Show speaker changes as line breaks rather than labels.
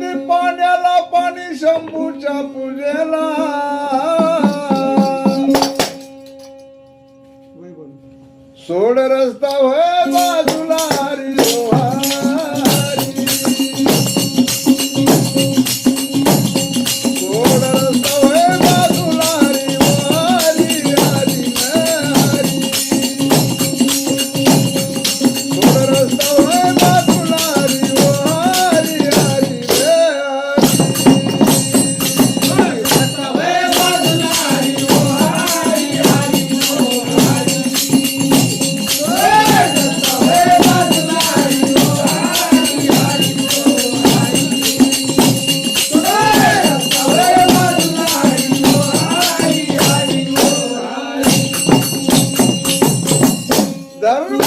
पाण्याला पाणी शंभूच्या पूजेला. सोड रस्ता होय बाजूला. ధర్మ